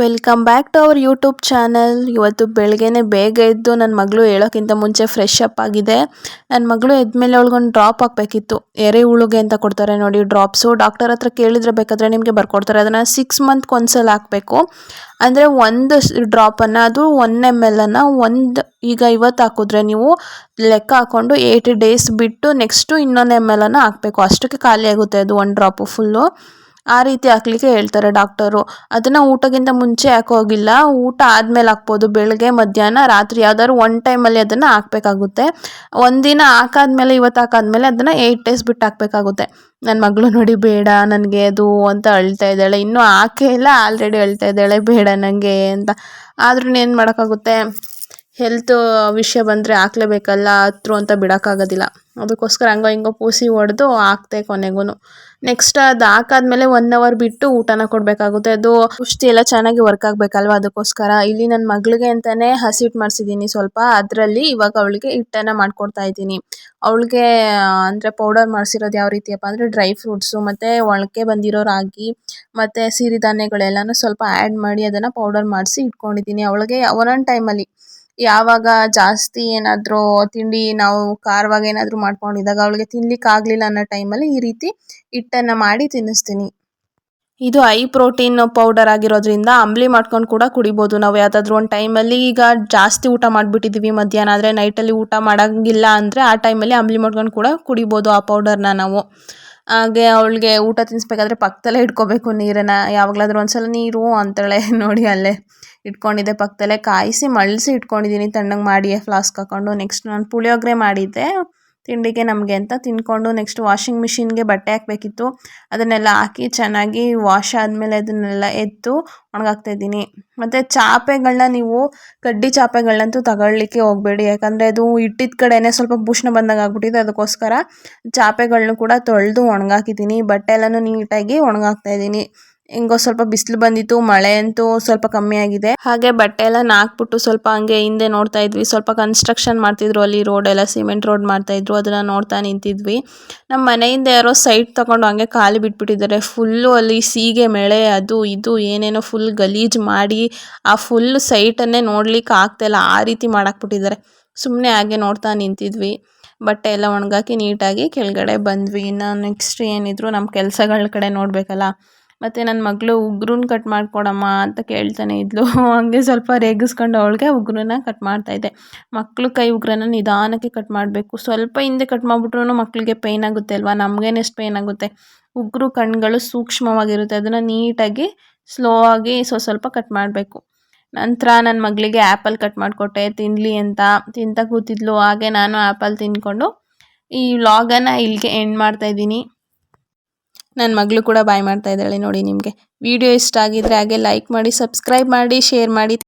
Welcome back to our YouTube channel ಇವತ್ತು ಬೆಳಗ್ಗೆನೆ ಬೇಗ ಎದ್ದು ನನ್ನ ಮಗಳು ಹೇಳೋಕ್ಕಿಂತ ಮುಂಚೆ ಫ್ರೆಶ್ ಅಪ್ ಆಗಿದೆ. ನನ್ನ ಮಗಳು ಎದ್ಮೇಲೆ ಅವಳಿಗೊಂದು ಡ್ರಾಪ್ ಹಾಕಬೇಕಿತ್ತು. ಉಳುಗೆ ಅಂತ ಕೊಡ್ತಾರೆ ನೋಡಿ ಡ್ರಾಪ್ಸು ಡಾಕ್ಟರ್ ಹತ್ರ ಕೇಳಿದ್ರೆ ಬೇಕಾದರೆ ನಿಮಗೆ ಬರ್ಕೊಡ್ತಾರೆ. ಅದನ್ನು ಸಿಕ್ಸ್ ಮಂತ್ಗೆ ಒಂದ್ಸಲ ಹಾಕಬೇಕು. ಅಂದರೆ ಒಂದು ಡ್ರಾಪನ್ನು ಅದು ಒನ್ ಎಂ ಎಲ್ ಅನ್ನು ಒಂದು, ಈಗ ಇವತ್ತು ಹಾಕಿದ್ರೆ ನೀವು ಲೆಕ್ಕ ಹಾಕ್ಕೊಂಡು ಏಯ್ಟ್ ಡೇಸ್ ಬಿಟ್ಟು ನೆಕ್ಸ್ಟು ಇನ್ನೊಂದು ಎಂ ಎಲ್ ಅನ್ನು ಹಾಕಬೇಕು. ಅಷ್ಟಕ್ಕೆ ಖಾಲಿ ಆಗುತ್ತೆ ಅದು ಒಂದು ಡ್ರಾಪು ಫುಲ್ಲು ಆ ರೀತಿ ಹಾಕ್ಲಿಕ್ಕೆ ಹೇಳ್ತಾರೆ ಡಾಕ್ಟರು. ಅದನ್ನು ಊಟಕ್ಕಿಂತ ಮುಂಚೆ ಹಾಕೋಗಿಲ್ಲ ಊಟ ಆದಮೇಲೆ ಹಾಕ್ಬೋದು. ಬೆಳಗ್ಗೆ, ಮಧ್ಯಾಹ್ನ, ರಾತ್ರಿ ಯಾವ್ದಾದ್ರು ಒನ್ ಟೈಮಲ್ಲಿ ಅದನ್ನು ಹಾಕ್ಬೇಕಾಗುತ್ತೆ. ಒಂದಿನ ಹಾಕಾದ್ಮೇಲೆ, ಇವತ್ತು ಹಾಕಾದ್ಮೇಲೆ ಅದನ್ನು ಏಯ್ಟ್ ಡೇಸ್ ಬಿಟ್ಟು ಹಾಕಬೇಕಾಗುತ್ತೆ. ನನ್ನ ಮಗಳು ನೋಡಿ ಬೇಡ ನನಗೆ ಅದು ಅಂತ ಅಳ್ತಾ ಇದ್ದಾಳೆ. ಇನ್ನೂ ಹಾಕೇ ಇಲ್ಲ ಆಲ್ರೆಡಿ ಅಳ್ತಾ ಇದ್ದಾಳೆ. ಬೇಡ ನನಗೆ ಅಂತ. ಆದ್ರೂ ಏನು ಮಾಡೋಕ್ಕಾಗುತ್ತೆ? ಹೆಲ್ತ್ ವಿಷಯ ಬಂದರೆ ಹಾಕ್ಲೇಬೇಕಲ್ಲ, ಹತ್ರು ಅಂತ ಬಿಡೋಕ್ಕಾಗೋದಿಲ್ಲ. ಅದಕ್ಕೋಸ್ಕರ ಹಂಗೋ ಹಿಂಗೋ ಪೂಸಿ ಹೊಡೆದು ಹಾಕ್ದೆ ಕೊನೆಗೂ ನೆಕ್ಸ್ಟ್ ಅದು ಹಾಕಾದ್ಮೇಲೆ ಒನ್ ಅವರ್ ಬಿಟ್ಟು ಊಟನ ಕೊಡಬೇಕಾಗುತ್ತೆ. ಅದು ಔಷಧಿ ಎಲ್ಲ ಚೆನ್ನಾಗಿ ವರ್ಕ್ ಆಗಬೇಕಲ್ವ ಅದಕ್ಕೋಸ್ಕರ. ಇಲ್ಲಿ ನನ್ನ ಮಗಳಿಗೆ ಅಂತಲೇ ಹಸಿಟ್ಟು ಮಾಡಿಸಿದ್ದೀನಿ ಸ್ವಲ್ಪ. ಅದರಲ್ಲಿ ಇವಾಗ ಅವಳಿಗೆ ಹಿಟ್ಟನ್ನು ಮಾಡ್ಕೊಡ್ತಾ ಇದ್ದೀನಿ. ಅವಳಿಗೆ ಅಂದರೆ ಪೌಡರ್ ಮಾಡಿಸಿರೋದು ಯಾವ ರೀತಿಯಪ್ಪ ಅಂದರೆ ಡ್ರೈ ಫ್ರೂಟ್ಸು ಮತ್ತು ಒಳಕೆ ಬಂದಿರೋ ರಾಗಿ, ಮತ್ತು ಸಿರಿಧಾನ್ಯಗಳೆಲ್ಲನೂ ಸ್ವಲ್ಪ ಆ್ಯಡ್ ಮಾಡಿ ಅದನ್ನು ಪೌಡರ್ ಮಾಡಿಸಿ ಇಟ್ಕೊಂಡಿದ್ದೀನಿ. ಅವಳಿಗೆ ಒಂದೊಂದು ಟೈಮಲ್ಲಿ ಯಾವಾಗ ಜಾಸ್ತಿ ಏನಾದರೂ ತಿಂಡಿ ನಾವು ಖಾರವಾಗಿ ಏನಾದರೂ ಮಾಡ್ಕೊಂಡಿದ್ದಾಗ ಅವಳಿಗೆ ತಿನ್ಲಿಕ್ಕೆ ಆಗಲಿಲ್ಲ ಅನ್ನೋ ಟೈಮಲ್ಲಿ ಈ ರೀತಿ ಹಿಟ್ಟನ್ನು ಮಾಡಿ ತಿನ್ನಿಸ್ತೀನಿ. ಇದು ಐ ಪ್ರೋಟೀನ್ ಪೌಡರ್ ಆಗಿರೋದ್ರಿಂದ ಅಂಬ್ಲಿ ಮಾಡ್ಕೊಂಡು ಕೂಡ ಕುಡಿಬೋದು. ನಾವು ಯಾವುದಾದ್ರೂ ಒಂದು ಟೈಮಲ್ಲಿ ಈಗ ಜಾಸ್ತಿ ಊಟ ಮಾಡಿಬಿಟ್ಟಿದ್ದೀವಿ ಮಧ್ಯಾಹ್ನ, ಆದರೆ ನೈಟಲ್ಲಿ ಊಟ ಮಾಡೋಂಗಿಲ್ಲ ಅಂದರೆ ಆ ಟೈಮಲ್ಲಿ ಅಂಬ್ಲಿ ಮಾಡ್ಕೊಂಡು ಕೂಡ ಕುಡಿಬೋದು ಆ ಪೌಡರ್ನ ನಾವು. ಹಾಗೆ ಅವಳಿಗೆ ಊಟ ತಿನ್ನಿಸ್ಬೇಕಾದ್ರೆ ಪಕ್ಕದಲ್ಲೇ ಇಟ್ಕೋಬೇಕು ನೀರನ್ನು. ಯಾವಾಗಲಾದ್ರೂ ಒಂದ್ಸಲ ನೀರು ಅಂತಾಳೆ ನೋಡಿ ಅಲ್ಲೇ ಇಟ್ಕೊಂಡಿದ್ದೆ ಪಕ್ಕದಲ್ಲೇ ಕಾಯಿಸಿ ಮಳ್ಳಿಸಿ ಇಟ್ಕೊಂಡಿದ್ದೀನಿ ತಣ್ಣಗೆ ಮಾಡಿ ಫ್ಲಾಸ್ಕ್ ಹಾಕ್ಕೊಂಡು ನೆಕ್ಸ್ಟ್ ನಾನು ಪುಳಿಯೋಗರೆ ಮಾಡಿದ್ದೆ. ತಿಂಡಿಗೆ ನಮಗೆ ಅಂತ ತಿನ್ಕೊಂಡು ನೆಕ್ಸ್ಟ್ ವಾಷಿಂಗ್ ಮಿಷಿನ್ಗೆ ಬಟ್ಟೆ ಹಾಕಬೇಕಿತ್ತು. ಅದನ್ನೆಲ್ಲ ಹಾಕಿ ಚೆನ್ನಾಗಿ ವಾಶ್ ಆದಮೇಲೆ ಅದನ್ನೆಲ್ಲ ಎತ್ತು ಒಣಗಾಕ್ತಾಯಿದ್ದೀನಿ ಮತ್ತು ಚಾಪೆಗಳನ್ನ ನೀವು ಕಡ್ಡಿ ಚಾಪೆಗಳನ್ನಂತೂ ತಗೊಳ್ಳಿಕ್ಕೆ ಹೋಗಬೇಡಿ. ಯಾಕಂದರೆ ಅದು ಇಟ್ಟಿದ ಕಡೆನೇ ಸ್ವಲ್ಪ ಭೂಷಣ ಬಂದಾಗ ಆಗ್ಬಿಟ್ಟಿದೆ. ಅದಕ್ಕೋಸ್ಕರ ಚಾಪೆಗಳನ್ನೂ ಕೂಡ ತೊಳೆದು ಒಣಗಾಕಿದ್ದೀನಿ. ಬಟ್ಟೆ ಎಲ್ಲನೂ ನೀಟಾಗಿ ಒಣಗಾಕ್ತಾಯಿದ್ದೀನಿ ಹಿಂಗೋ ಸ್ವಲ್ಪ ಬಿಸಿಲು ಬಂದಿತ್ತು, ಮಳೆ ಅಂತೂ ಸ್ವಲ್ಪ ಕಮ್ಮಿ ಆಗಿದೆ. ಹಾಗೆ ಬಟ್ಟೆ ಎಲ್ಲ ನಾಕ್ಬಿಟ್ಟು ಸ್ವಲ್ಪ ಹಂಗೆ ಹಿಂದೆ ನೋಡ್ತಾ ಇದ್ವಿ. ಸ್ವಲ್ಪ ಕನ್ಸ್ಟ್ರಕ್ಷನ್ ಮಾಡ್ತಿದ್ರು ಅಲ್ಲಿ ರೋಡ್ ಎಲ್ಲ ಸಿಮೆಂಟ್ ರೋಡ್ ಮಾಡ್ತಾ ಇದ್ರು. ಅದನ್ನ ನೋಡ್ತಾ ನಿಂತಿದ್ವಿ. ನಮ್ಮ ಮನೆಯಿಂದ ಯಾರೋ ಸೈಟ್ ತಗೊಂಡು ಹಂಗೆ ಖಾಲಿ ಬಿಟ್ಬಿಟ್ಟಿದ್ದಾರೆ. ಫುಲ್ಲು ಅಲ್ಲಿ ಸೀಗೆ, ಮಳೆ, ಅದು ಇದು, ಏನೇನೋ ಫುಲ್ ಗಲೀಜು ಮಾಡಿ ಆ ಫುಲ್ ಸೈಟನ್ನೇ ನೋಡ್ಲಿಕ್ಕೆ ಆಗ್ತಾಯಿಲ್ಲ ಆ ರೀತಿ ಮಾಡಾಕ್ಬಿಟ್ಟಿದ್ದಾರೆ. ಸುಮ್ಮನೆ ಹಾಗೆ ನೋಡ್ತಾ ನಿಂತಿದ್ವಿ. ಬಟ್ಟೆ ಎಲ್ಲ ಒಣಗಾಕಿ ನೀಟಾಗಿ ಕೆಳಗಡೆ ಬಂದ್ವಿ. ಇನ್ನು ನೆಕ್ಸ್ಟ್ ಏನಿದ್ರು ನಮ್ಮ ಕೆಲಸಗಳ ಕಡೆ ನೋಡಬೇಕಲ್ಲ. ಮತ್ತು ನನ್ನ ಮಗಳು ಉಗುರನ್ನ ಕಟ್ ಮಾಡಿಕೊಡಮ್ಮ ಅಂತ ಕೇಳ್ತಾನೆ ಇದ್ಲು. ಹಂಗೆ ಸ್ವಲ್ಪ ರೇಗಿಸ್ಕೊಂಡು ಅವಳಿಗೆ ಉಗುರನ್ನ ಕಟ್ ಮಾಡ್ತಾಯಿದ್ದೆ ಮಕ್ಕಳು ಕೈ ಉಗುರನ್ನ ನಿಧಾನಕ್ಕೆ ಕಟ್ ಮಾಡಬೇಕು. ಸ್ವಲ್ಪ ಹಿಂದೆ ಕಟ್ ಮಾಡಿಬಿಟ್ರು ಮಕ್ಕಳಿಗೆ ಪೇಯ್ನ್ ಆಗುತ್ತೆ ಅಲ್ವಾ? ನಮಗೇನೆಷ್ಟು ಪೇಯ್ನ್ ಆಗುತ್ತೆ? ಉಗ್ರು ಕಣ್ಣುಗಳು ಸೂಕ್ಷ್ಮವಾಗಿರುತ್ತೆ. ಅದನ್ನು ನೀಟಾಗಿ ಸ್ಲೋ ಆಗಿ ಸ್ವಸ್ವಲ್ಪ ಕಟ್ ಮಾಡಬೇಕು. ನಂತರ ನನ್ನ ಮಗಳಿಗೆ ಆ್ಯಪಲ್ ಕಟ್ ಮಾಡಿಕೊಟ್ಟೆ. ತಿನ್ನಲಿ ಅಂತ. ತಿಂತ ಕೂತಿದ್ಲು. ಹಾಗೆ ನಾನು ಆ್ಯಪಲ್ ತಿಂದ್ಕೊಂಡು ಈ ವ್ಲಾಗನ್ನು ಇಲ್ಲಿಗೆ ಎಂಡ್ ಮಾಡ್ತಾಯಿದ್ದೀನಿ ನನ್ನ ಮಗಳು ಕೂಡ ಬಾಯ್ ಮಾಡ್ತಾ ಇದ್ದಾಳೆ ನೋಡಿ ನಿಮಗೆ. ವಿಡಿಯೋ ಇಷ್ಟ ಆಗಿದ್ರೆ ಹಾಗೆ ಲೈಕ್ ಮಾಡಿ ಸಬ್ಸ್ಕ್ರೈಬ್ ಮಾಡಿ ಶೇರ್ ಮಾಡಿ.